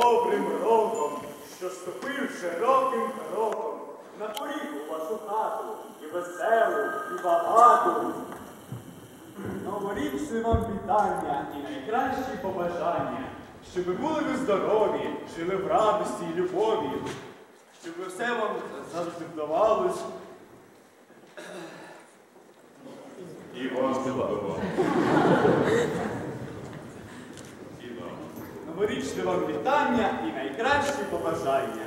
добрим роком, що ступив широким кроком на поріг у вашу хату, і веселу, і багату. Новорічне вам вітання і найкращі побажання, щоб були ви здорові, жили в радості і любові, щоб все вам завжди вдавалось. І вам співав. Вам вітання і найкращі побажання.